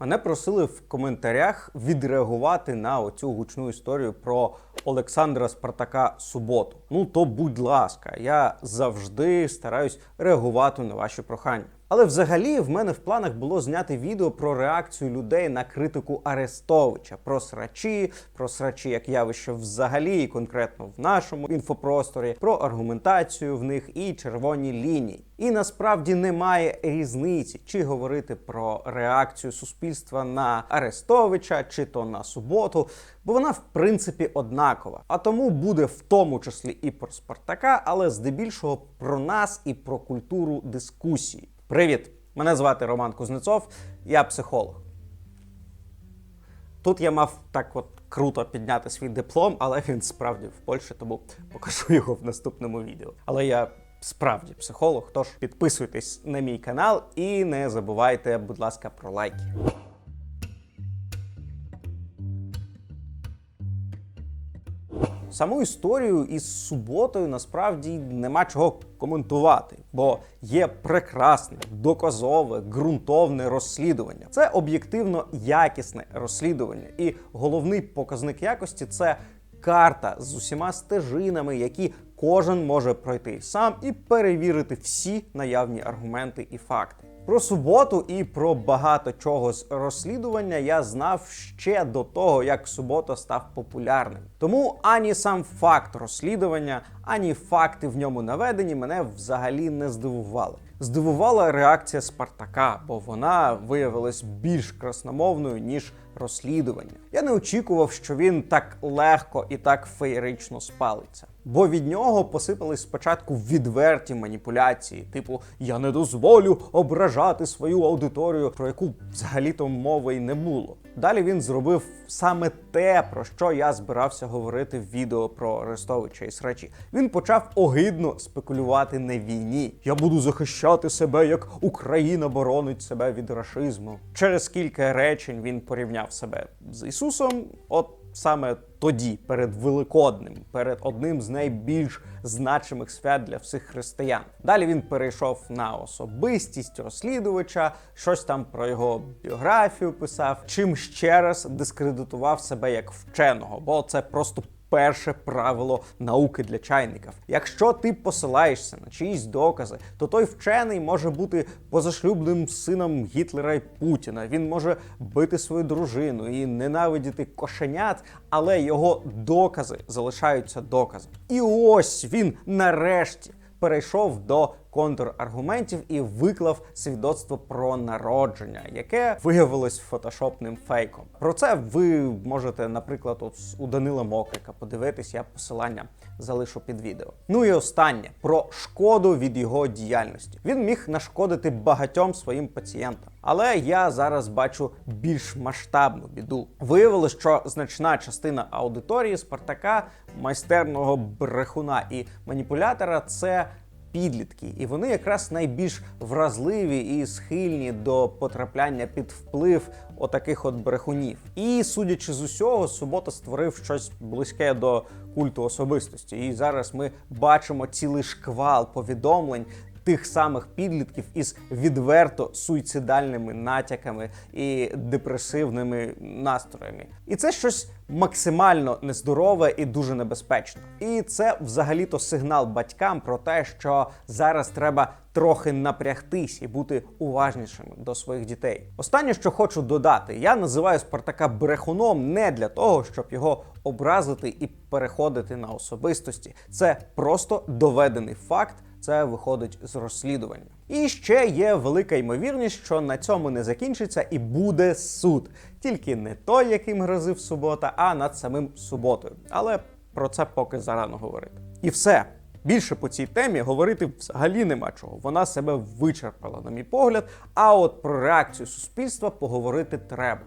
Мене просили в коментарях відреагувати на оцю гучну історію про Олександра Спартака Суботу. Ну то будь ласка, я завжди стараюсь реагувати на ваші прохання. Але взагалі в мене в планах було зняти відео про реакцію людей на критику Арестовича, про срачі, про срачі як явище взагалі, і конкретно в нашому інфопросторі, про аргументацію в них і червоні лінії. І насправді немає різниці, чи говорити про реакцію суспільства на Арестовича, чи то на суботу, бо вона в принципі однакова. А тому буде в тому числі і про Спартака, але здебільшого про нас і про культуру дискусії. Привіт! Мене звати Роман Кузнецов, я психолог. Тут я мав так от круто підняти свій диплом, але він справді в Польщі, тому покажу його в наступному відео. Але я справді психолог, тож підписуйтесь на мій канал і не забувайте, будь ласка, про лайки. Саму історію із суботою насправді нема чого коментувати, бо є прекрасне, доказове, ґрунтовне розслідування. Це об'єктивно якісне розслідування, і головний показник якості це карта з усіма стежинами, які кожен може пройти сам і перевірити всі наявні аргументи і факти. Про суботу і про багато чого з розслідування я знав ще до того, як субота став популярним. Тому ані сам факт розслідування, ані факти в ньому наведені мене взагалі не здивували. Здивувала реакція Спартака, бо вона виявилась більш красномовною ніж розслідування. Я не очікував, що він так легко і так феєрично спалиться. Бо від нього посипались спочатку відверті маніпуляції, типу Я не дозволю ображати свою аудиторію, про яку взагалі-то мови й не було. Далі він зробив саме те, про що я збирався говорити в відео про Арестовича і Срачі. Він почав огидно спекулювати на війні. Я буду захищати себе, як Україна боронить себе від рашизму. Через кілька речень він порівняв себе з Ісусом. От саме тоді, перед Великодним, перед одним з найбільш значимих свят для всіх християн. Далі він перейшов на особистість розслідувача, щось там про його біографію писав, чим ще раз дискредитував себе як вченого, бо це просто. Перше правило науки для чайників. Якщо ти посилаєшся на чиїсь докази, то той вчений може бути позашлюбним сином Гітлера і Путіна. Він може бити свою дружину і ненавидіти кошенят, але його докази залишаються доказами. І ось він нарешті перейшов до контраргументів і виклав свідоцтво про народження, яке виявилось фотошопним фейком. Про це ви можете, наприклад, от у Данила Мокрика подивитись, я посилання залишу під відео. Ну і останнє про шкоду від його діяльності. Він міг нашкодити багатьом своїм пацієнтам. Але я зараз бачу більш масштабну біду. Виявилось, що значна частина аудиторії Спартака, майстерного брехуна і маніпулятора це підлітки, і вони якраз найбільш вразливі і схильні до потрапляння під вплив отаких от брехунів. І судячи з усього, субота створив щось близьке до культу особистості. І зараз ми бачимо цілий шквал повідомлень. Тих самих підлітків із відверто суїцидальними натяками і депресивними настроями, і це щось максимально нездорове і дуже небезпечно. І це взагалі-то сигнал батькам про те, що зараз треба трохи напрягтись і бути уважнішими до своїх дітей. Останнє, що хочу додати, я називаю Спартака брехуном не для того, щоб його образити і переходити на особистості. Це просто доведений факт. Це виходить з розслідування. І ще є велика ймовірність, що на цьому не закінчиться і буде суд. Тільки не той, яким грозив субота, а над самим суботою. Але про це поки зарано говорити. І все. Більше по цій темі говорити взагалі нема чого. Вона себе вичерпала, на мій погляд. А от про реакцію суспільства поговорити треба.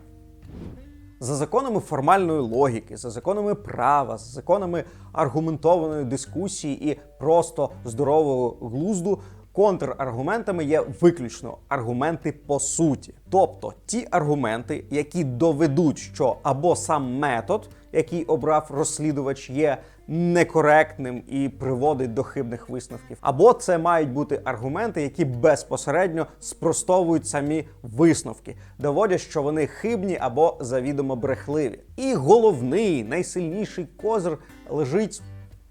За законами формальної логіки, за законами права, за законами аргументованої дискусії і просто здорового глузду. Контраргументами є виключно аргументи по суті, тобто ті аргументи, які доведуть, що або сам метод, який обрав розслідувач, є некоректним і приводить до хибних висновків, або це мають бути аргументи, які безпосередньо спростовують самі висновки, доводять, що вони хибні або завідомо брехливі. І головний найсильніший козир лежить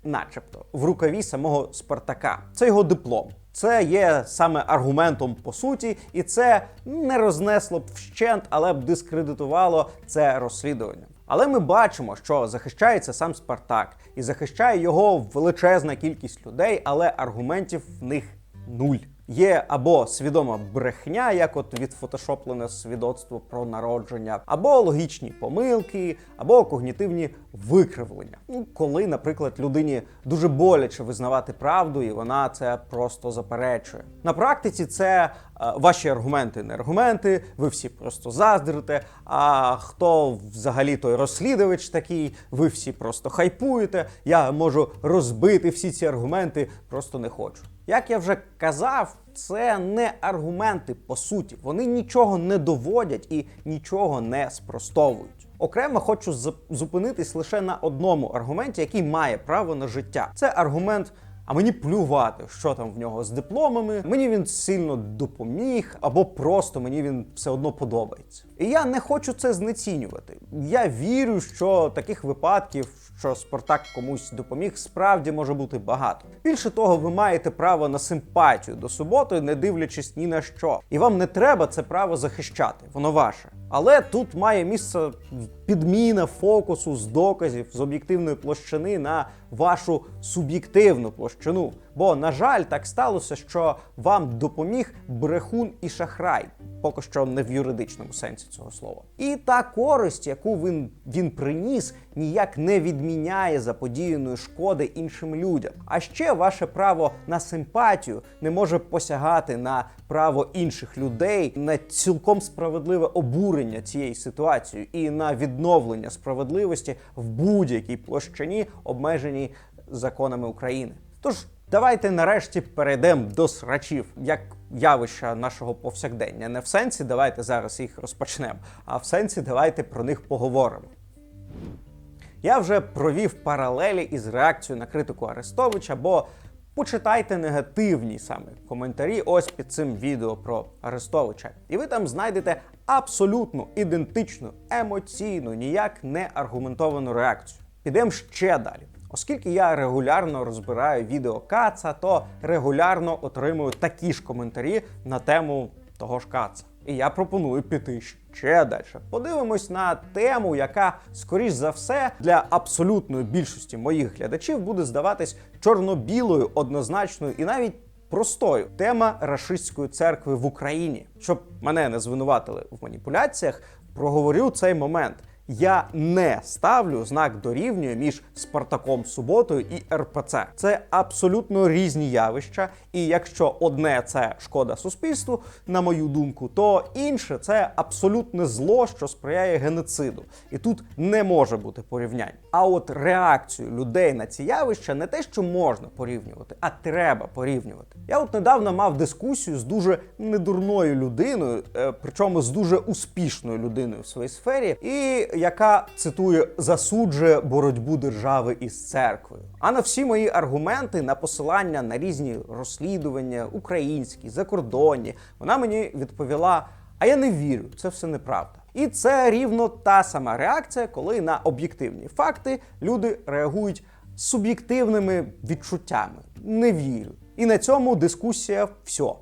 начебто, в рукаві самого Спартака. Це його диплом. Це є саме аргументом по суті, і це не рознесло б вщент, але б дискредитувало це розслідування. Але ми бачимо, що захищається сам Спартак, і захищає його величезна кількість людей, але аргументів в них нуль. Є або свідома брехня, як от відфотошоплене свідоцтво про народження, або логічні помилки, або когнітивні викривлення. Ну, коли, наприклад, людині дуже боляче визнавати правду, і вона це просто заперечує. На практиці це е, ваші аргументи, не аргументи, ви всі просто заздрите. А хто взагалі той розслідувач такий, ви всі просто хайпуєте. Я можу розбити всі ці аргументи, просто не хочу. Як я вже казав, це не аргументи по суті. Вони нічого не доводять і нічого не спростовують. Окремо хочу зупинитись лише на одному аргументі, який має право на життя. Це аргумент. А мені плювати, що там в нього з дипломами. Мені він сильно допоміг, або просто мені він все одно подобається. І я не хочу це знецінювати. Я вірю, що таких випадків, що Спартак комусь допоміг, справді може бути багато. Більше того, ви маєте право на симпатію до суботи, не дивлячись ні на що. І вам не треба це право захищати, воно ваше. Але тут має місце підміна фокусу з доказів з об'єктивної площини на вашу суб'єктивну площину. Бо, на жаль, так сталося, що вам допоміг брехун і шахрай, поки що не в юридичному сенсі цього слова. І та користь, яку він, він приніс, ніяк не відміняє заподіяної шкоди іншим людям. А ще ваше право на симпатію не може посягати на право інших людей на цілком справедливе обурення цієї ситуації і на відновлення справедливості в будь-якій площині, обмеженій законами України. Тож давайте нарешті перейдемо до срачів як явища нашого повсякдення. Не в сенсі давайте зараз їх розпочнемо, а в сенсі давайте про них поговоримо. Я вже провів паралелі із реакцією на критику Арестовича, бо почитайте негативні саме коментарі ось під цим відео про Арестовича. І ви там знайдете абсолютно ідентичну, емоційну, ніяк не аргументовану реакцію. Підемо ще далі. Оскільки я регулярно розбираю відео Каца, то регулярно отримую такі ж коментарі на тему того ж Каца. І я пропоную піти ще далі. Подивимось на тему, яка, скоріш за все, для абсолютної більшості моїх глядачів буде здаватись чорно-білою, однозначною і навіть простою. Тема рашистської церкви в Україні. Щоб мене не звинуватили в маніпуляціях, проговорю цей момент. Я не ставлю знак дорівнює між Спартаком Суботою і РПЦ. Це абсолютно різні явища. І якщо одне це шкода суспільству, на мою думку, то інше це абсолютне зло, що сприяє геноциду. І тут не може бути порівнянь. А от реакцію людей на ці явища не те, що можна порівнювати, а треба порівнювати. Я от недавно мав дискусію з дуже недурною людиною, е, причому з дуже успішною людиною в своїй сфері, і яка цитую засуджує боротьбу держави із церквою. А на всі мої аргументи на посилання на різні розслідування, українські, закордонні, вона мені відповіла: а я не вірю, це все неправда. І це рівно та сама реакція, коли на об'єктивні факти люди реагують суб'єктивними відчуттями. Не вірю. І на цьому дискусія все.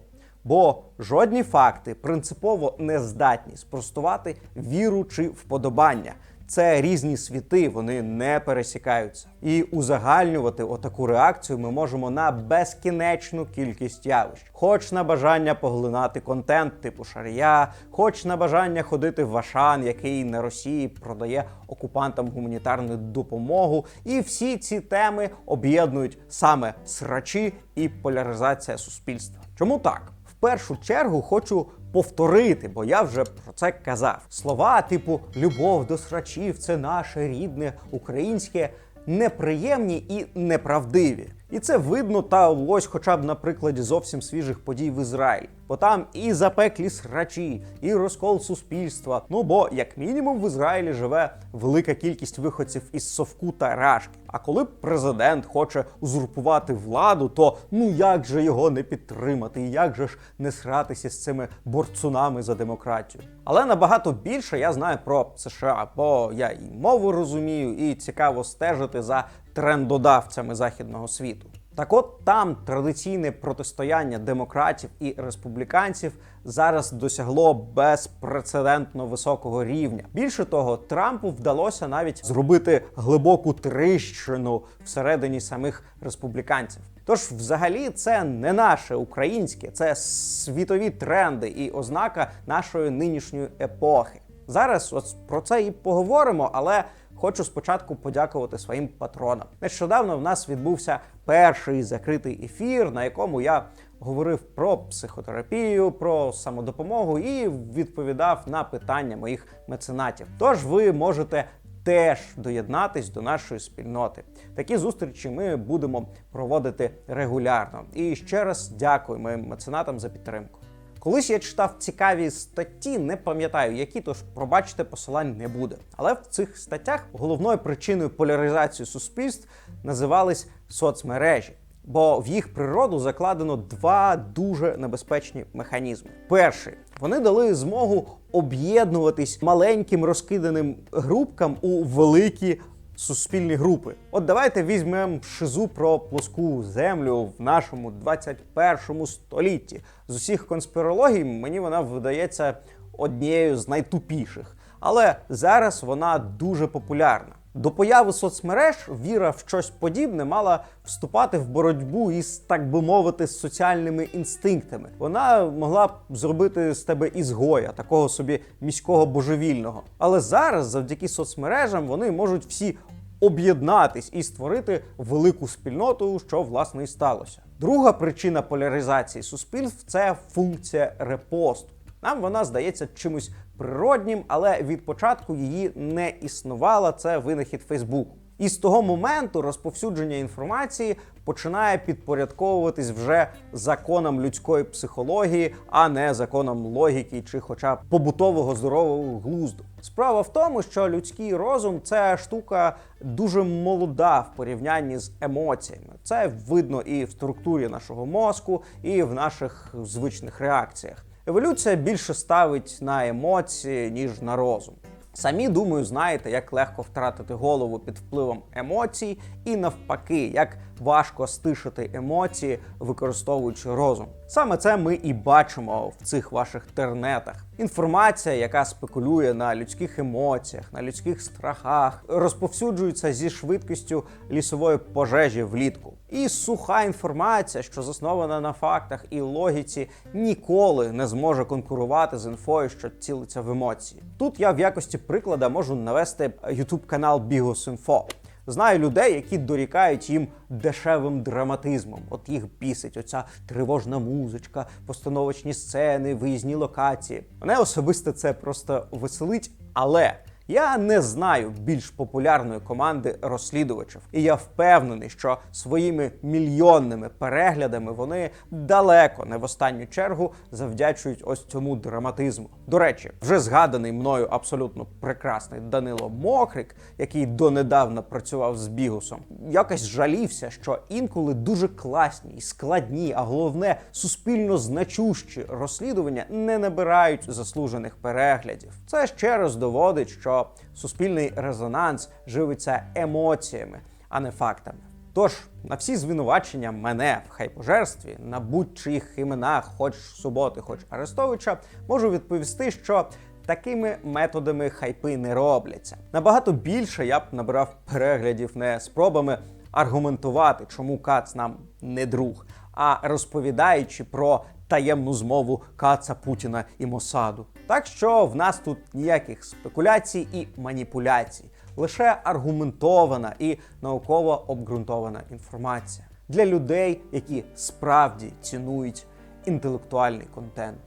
Бо жодні факти принципово не здатні спростувати віру чи вподобання. Це різні світи, вони не пересікаються. І узагальнювати отаку реакцію ми можемо на безкінечну кількість явищ. Хоч на бажання поглинати контент типу шарія, хоч на бажання ходити в Ашан, який на Росії продає окупантам гуманітарну допомогу. І всі ці теми об'єднують саме срачі і поляризація суспільства. Чому так? Першу чергу хочу повторити, бо я вже про це казав. Слова типу любов до срачів це наше рідне українське неприємні і неправдиві. І це видно та ось, хоча б на прикладі зовсім свіжих подій в Ізраїлі. Бо там і запеклі срачі, і розкол суспільства. Ну бо, як мінімум, в Ізраїлі живе велика кількість виходців із совку та рашки. А коли президент хоче узурпувати владу, то ну як же його не підтримати? І як же ж не сратися з цими борцунами за демократію? Але набагато більше я знаю про США, бо я і мову розумію, і цікаво стежити за трендодавцями західного світу. Так от там традиційне протистояння демократів і республіканців зараз досягло безпрецедентно високого рівня. Більше того, Трампу вдалося навіть зробити глибоку тріщину всередині самих республіканців. Тож, взагалі, це не наше українське, це світові тренди і ознака нашої нинішньої епохи. Зараз от про це і поговоримо, але хочу спочатку подякувати своїм патронам. Нещодавно в нас відбувся перший закритий ефір, на якому я говорив про психотерапію, про самодопомогу і відповідав на питання моїх меценатів. Тож ви можете. Теж доєднатись до нашої спільноти. Такі зустрічі ми будемо проводити регулярно. І ще раз дякую моїм меценатам за підтримку. Колись я читав цікаві статті, не пам'ятаю, які тож пробачте, посилань не буде. Але в цих статтях головною причиною поляризації суспільств називались соцмережі. Бо в їх природу закладено два дуже небезпечні механізми. Перший вони дали змогу об'єднуватись маленьким розкиданим групкам у великі суспільні групи. От давайте візьмемо шизу про плоску землю в нашому 21 столітті. З усіх конспірологій мені вона видається однією з найтупіших. Але зараз вона дуже популярна. До появи соцмереж віра в щось подібне мала вступати в боротьбу із, так би мовити, соціальними інстинктами. Вона могла б зробити з тебе ізгоя, такого собі міського божевільного. Але зараз, завдяки соцмережам, вони можуть всі об'єднатись і створити велику спільноту, що власне і сталося. Друга причина поляризації суспільств це функція репосту. Нам вона здається чимось природнім, але від початку її не існувала. Це винахід Фейсбуку. І з того моменту розповсюдження інформації починає підпорядковуватись вже законам людської психології, а не законам логіки чи, хоча б побутового здорового глузду. Справа в тому, що людський розум це штука дуже молода в порівнянні з емоціями. Це видно і в структурі нашого мозку, і в наших звичних реакціях. Еволюція більше ставить на емоції ніж на розум. Самі думаю, знаєте, як легко втратити голову під впливом емоцій, і навпаки, як важко стишити емоції, використовуючи розум. Саме це ми і бачимо в цих ваших тернетах. Інформація, яка спекулює на людських емоціях, на людських страхах, розповсюджується зі швидкістю лісової пожежі влітку. І суха інформація, що заснована на фактах і логіці, ніколи не зможе конкурувати з інфою, що цілиться в емоції. Тут я в якості приклада можу навести youtube канал Bigos.info. Знаю людей, які дорікають їм дешевим драматизмом. От їх бісить оця тривожна музичка, постановочні сцени, виїзні локації. Мене особисто це просто веселить, але. Я не знаю більш популярної команди розслідувачів, і я впевнений, що своїми мільйонними переглядами вони далеко не в останню чергу завдячують ось цьому драматизму. До речі, вже згаданий мною абсолютно прекрасний Данило Мокрик, який донедавна працював з Бігусом, якось жалівся, що інколи дуже класні і складні, а головне суспільно значущі розслідування не набирають заслужених переглядів. Це ще раз доводить, що суспільний резонанс живиться емоціями, а не фактами. Тож на всі звинувачення мене в хайпожерстві на будь-чиїх іменах, хоч суботи, хоч Арестовича, можу відповісти, що такими методами хайпи не робляться. Набагато більше я б набирав переглядів не спробами аргументувати, чому Кац нам не друг, а розповідаючи про таємну змову Каца Путіна і Мосаду. Так що в нас тут ніяких спекуляцій і маніпуляцій, лише аргументована і науково обґрунтована інформація для людей, які справді цінують інтелектуальний контент,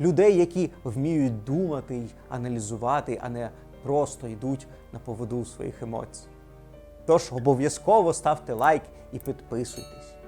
людей, які вміють думати й аналізувати, а не просто йдуть на поводу своїх емоцій. Тож обов'язково ставте лайк і підписуйтесь.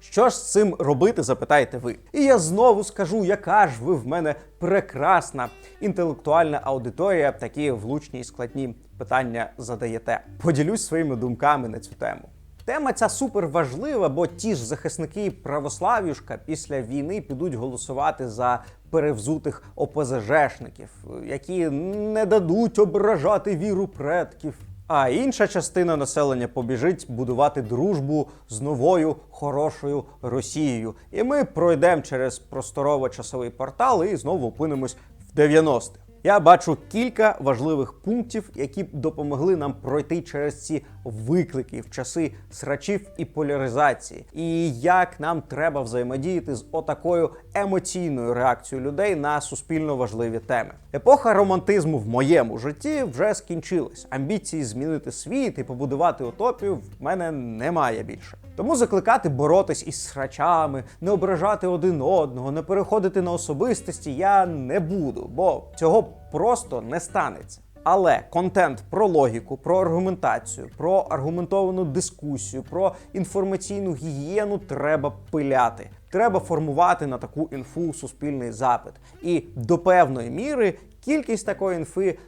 Що ж з цим робити, запитаєте ви. І я знову скажу, яка ж ви в мене прекрасна інтелектуальна аудиторія, такі влучні і складні питання задаєте. Поділюсь своїми думками на цю тему. Тема ця супер важлива, бо ті ж захисники православ'юшка після війни підуть голосувати за перевзутих ОПЗЖшників, які не дадуть ображати віру предків. А інша частина населення побіжить будувати дружбу з новою хорошою Росією. І ми пройдемо через просторово-часовий портал і знову опинимось в 90-х. Я бачу кілька важливих пунктів, які б допомогли нам пройти через ці виклики в часи срачів і поляризації, і як нам треба взаємодіяти з отакою емоційною реакцією людей на суспільно важливі теми. Епоха романтизму в моєму житті вже скінчилась. Амбіції змінити світ і побудувати утопію в мене немає більше. Тому закликати боротись із срачами, не ображати один одного, не переходити на особистості я не буду, бо цього просто не станеться. Але контент про логіку, про аргументацію, про аргументовану дискусію, про інформаційну гігієну треба пиляти. Треба формувати на таку інфу суспільний запит. І до певної міри кількість такої інфи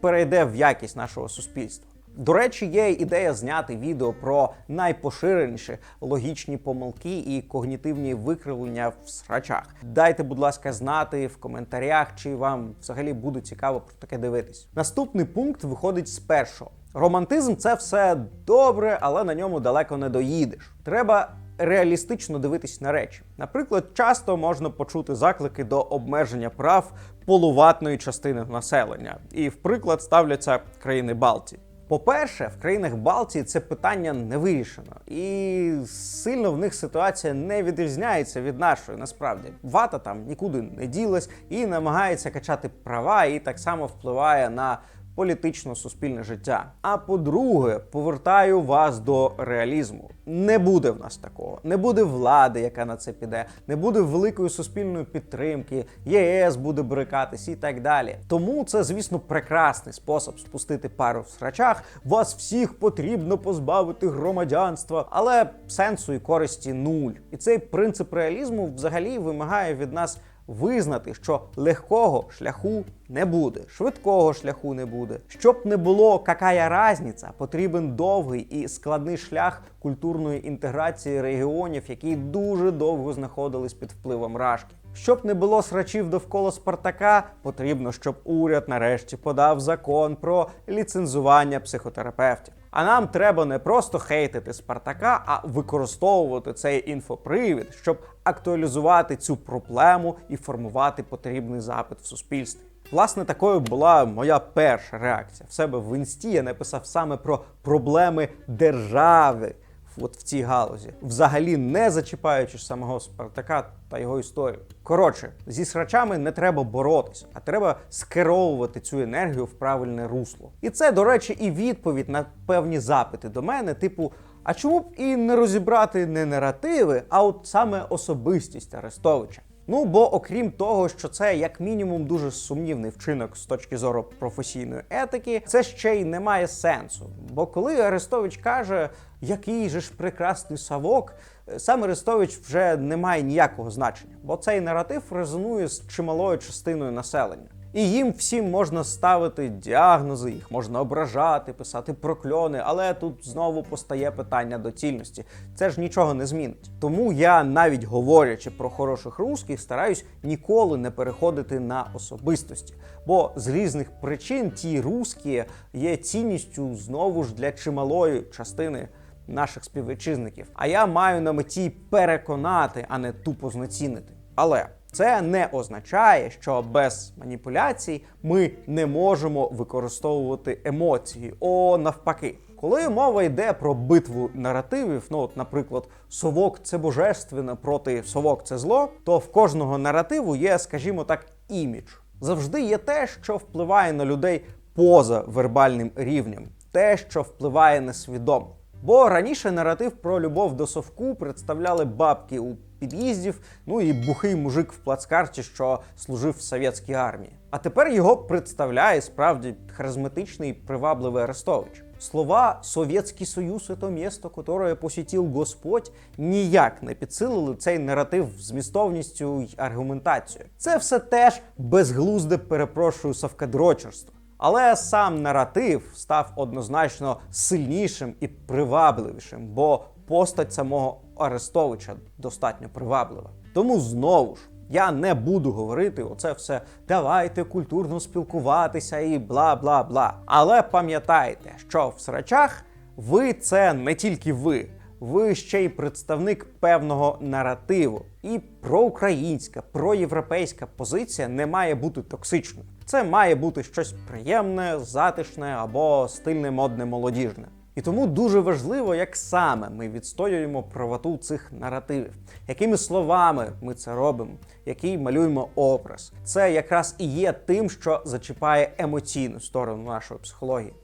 перейде в якість нашого суспільства. До речі, є ідея зняти відео про найпоширеніші логічні помилки і когнітивні викривлення в срачах. Дайте, будь ласка, знати в коментарях, чи вам взагалі буде цікаво про таке дивитись. Наступний пункт виходить з першого. Романтизм це все добре, але на ньому далеко не доїдеш. Треба реалістично дивитись на речі. Наприклад, часто можна почути заклики до обмеження прав полуватної частини населення, і в приклад ставляться країни Балтії. По-перше, в країнах Балтії це питання не вирішено, і сильно в них ситуація не відрізняється від нашої. Насправді вата там нікуди не ділась і намагається качати права, і так само впливає на політично-суспільне життя. А по-друге, повертаю вас до реалізму. Не буде в нас такого, не буде влади, яка на це піде, не буде великої суспільної підтримки, ЄС буде брикатись і так далі. Тому це, звісно, прекрасний спосіб спустити пару в срачах. Вас всіх потрібно позбавити громадянства, але сенсу і користі нуль. І цей принцип реалізму взагалі вимагає від нас визнати, що легкого шляху не буде, швидкого шляху не буде. Щоб не було какая разниця, потрібен довгий і складний шлях культурної інтеграції регіонів, які дуже довго знаходились під впливом рашки. Щоб не було срачів довкола Спартака, потрібно, щоб уряд нарешті подав закон про ліцензування психотерапевтів. А нам треба не просто хейтити Спартака, а використовувати цей інфопривід, щоб актуалізувати цю проблему і формувати потрібний запит в суспільстві. Власне, такою була моя перша реакція. В себе в інсті я написав саме про проблеми держави от в цій галузі, взагалі не зачіпаючи самого Спартака та його історію. Коротше, зі срачами не треба боротися, а треба скеровувати цю енергію в правильне русло. І це, до речі, і відповідь на певні запити до мене, типу. А чому б і не розібрати не наративи, а от саме особистість Арестовича? Ну бо окрім того, що це як мінімум дуже сумнівний вчинок з точки зору професійної етики, це ще й не має сенсу. Бо коли Арестович каже, який же ж прекрасний савок, сам Арестович вже не має ніякого значення, бо цей наратив резонує з чималою частиною населення. І їм всім можна ставити діагнози, їх можна ображати, писати прокльони, але тут знову постає питання доцільності. Це ж нічого не змінить. Тому я, навіть говорячи про хороших русських, стараюсь ніколи не переходити на особистості. Бо з різних причин ті русські є цінністю знову ж для чималої частини наших співвітчизників. А я маю на меті переконати, а не тупо знецінити. Але це не означає, що без маніпуляцій ми не можемо використовувати емоції. О, навпаки. Коли мова йде про битву наративів, ну от, наприклад, совок це божественне проти совок це зло, то в кожного наративу є, скажімо так, імідж. Завжди є те, що впливає на людей поза вербальним рівнем, те, що впливає несвідомо. Бо раніше наратив про любов до совку представляли бабки у під'їздів, ну і бухий мужик в плацкарті, що служив в совєтській армії. А тепер його представляє справді харизматичний привабливий Арестович. Слова Совєтський Союз це місто, которое посетив Господь, ніяк не підсилили цей наратив змістовністю й аргументацією. Це все теж безглузде, перепрошую, совкадрочерство. Але сам наратив став однозначно сильнішим і привабливішим, бо постать самого Арестовича достатньо приваблива. Тому знову ж. Я не буду говорити оце все давайте культурно спілкуватися і бла бла бла. Але пам'ятайте, що в срачах ви це не тільки ви, ви ще й представник певного наративу. І проукраїнська, проєвропейська позиція не має бути токсичною. Це має бути щось приємне, затишне або стильне, модне, молодіжне. І тому дуже важливо, як саме ми відстоюємо правоту цих наративів, якими словами ми це робимо, який малюємо образ. Це якраз і є тим, що зачіпає емоційну сторону нашої психології.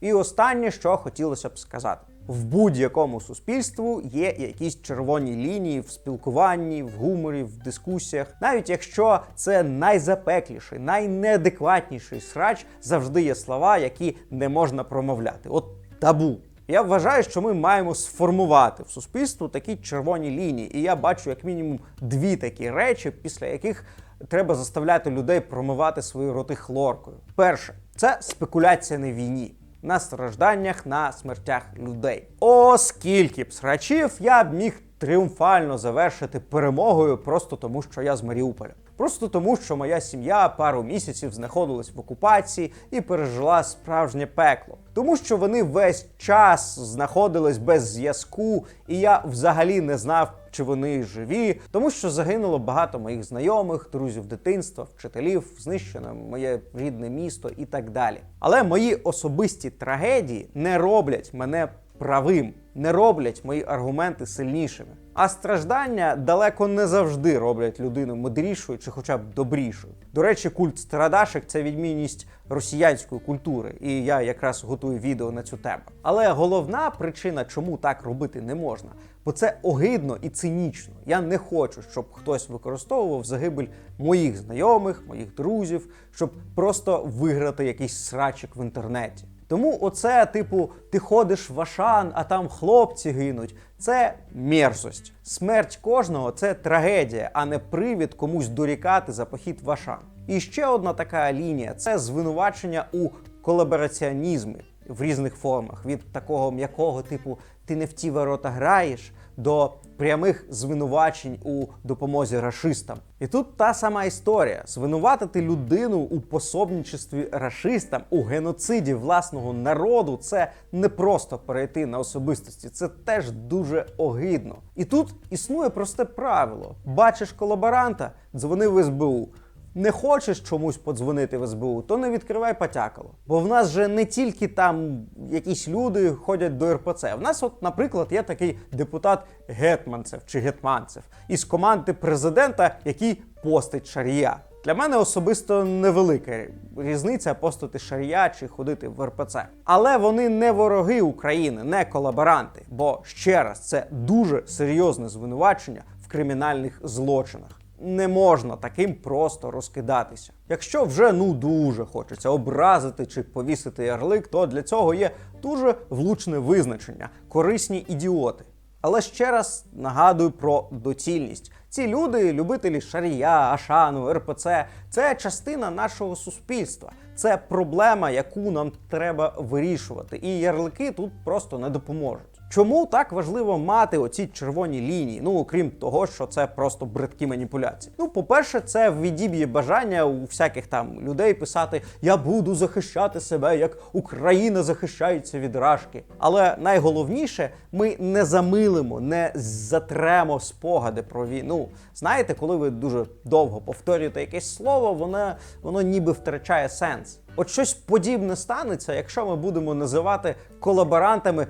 І останнє, що хотілося б сказати. В будь-якому суспільству є якісь червоні лінії в спілкуванні, в гуморі, в дискусіях. Навіть якщо це найзапекліший, найнеадекватніший срач, завжди є слова, які не можна промовляти. От табу. Я вважаю, що ми маємо сформувати в суспільству такі червоні лінії, і я бачу як мінімум дві такі речі, після яких треба заставляти людей промивати свої роти хлоркою. Перше, це спекуляція на війні. На стражданнях, на смертях людей. Оскільки б срачів я б міг тріумфально завершити перемогою просто тому, що я з Маріуполя. Просто тому, що моя сім'я пару місяців знаходилась в окупації і пережила справжнє пекло. Тому що вони весь час знаходились без зв'язку, і я взагалі не знав, чи вони живі, тому що загинуло багато моїх знайомих, друзів дитинства, вчителів, знищено моє рідне місто і так далі. Але мої особисті трагедії не роблять мене правим, не роблять мої аргументи сильнішими. А страждання далеко не завжди роблять людину мудрішою чи хоча б добрішою. До речі, культ страдашек це відмінність росіянської культури, і я якраз готую відео на цю тему. Але головна причина, чому так робити не можна, бо це огидно і цинічно. Я не хочу, щоб хтось використовував загибель моїх знайомих, моїх друзів, щоб просто виграти якийсь срачик в інтернеті. Тому оце, типу, ти ходиш в Ашан, а там хлопці гинуть. Це мерзость. Смерть кожного це трагедія, а не привід комусь дорікати за похід в Ашан. І ще одна така лінія це звинувачення у колабораціонізмі в різних формах. Від такого м'якого типу ти не в ті ворота граєш до прямих звинувачень у допомозі рашистам. І тут та сама історія: звинуватити людину у пособничестві рашистам, у геноциді власного народу це не просто перейти на особистості, це теж дуже огидно. І тут існує просте правило: бачиш колаборанта, дзвони в СБУ. Не хочеш чомусь подзвонити в СБУ, то не відкривай потякало. Бо в нас же не тільки там якісь люди ходять до РПЦ. В нас, от, наприклад, є такий депутат Гетманцев чи Гетманцев із команди президента, який постить шарія. Для мене особисто невелика різниця постати шарія чи ходити в РПЦ. Але вони не вороги України, не колаборанти. Бо ще раз це дуже серйозне звинувачення в кримінальних злочинах не можна таким просто розкидатися. Якщо вже ну дуже хочеться образити чи повісити ярлик, то для цього є дуже влучне визначення корисні ідіоти. Але ще раз нагадую про доцільність. Ці люди, любителі шарія, ашану, РПЦ, це частина нашого суспільства. Це проблема, яку нам треба вирішувати. І ярлики тут просто не допоможуть. Чому так важливо мати оці червоні лінії? Ну окрім того, що це просто бридкі маніпуляції. Ну, по-перше, це відіб'є бажання у всяких там людей писати Я буду захищати себе, як Україна захищається від рашки. Але найголовніше, ми не замилимо, не затремо спогади про війну. Знаєте, коли ви дуже довго повторюєте якесь слово, воно, воно ніби втрачає сенс. От щось подібне станеться, якщо ми будемо називати колаборантами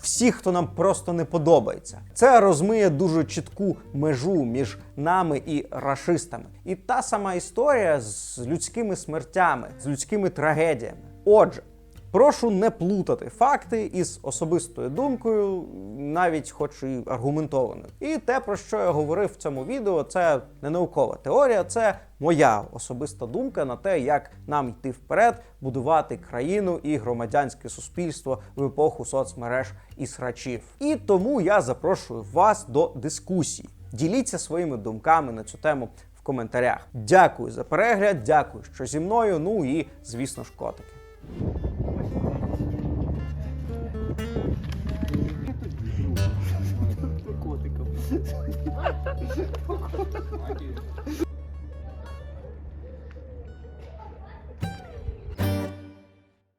всіх, хто нам просто не подобається. Це розмиє дуже чітку межу між нами і рашистами. І та сама історія з людськими смертями, з людськими трагедіями. Отже, Прошу не плутати факти із особистою думкою, навіть хоч і аргументованою. І те, про що я говорив в цьому відео, це не наукова теорія, це моя особиста думка на те, як нам йти вперед, будувати країну і громадянське суспільство в епоху соцмереж і срачів. І тому я запрошую вас до дискусії. Діліться своїми думками на цю тему в коментарях. Дякую за перегляд, дякую, що зі мною. Ну і звісно ж, котики. Котиком.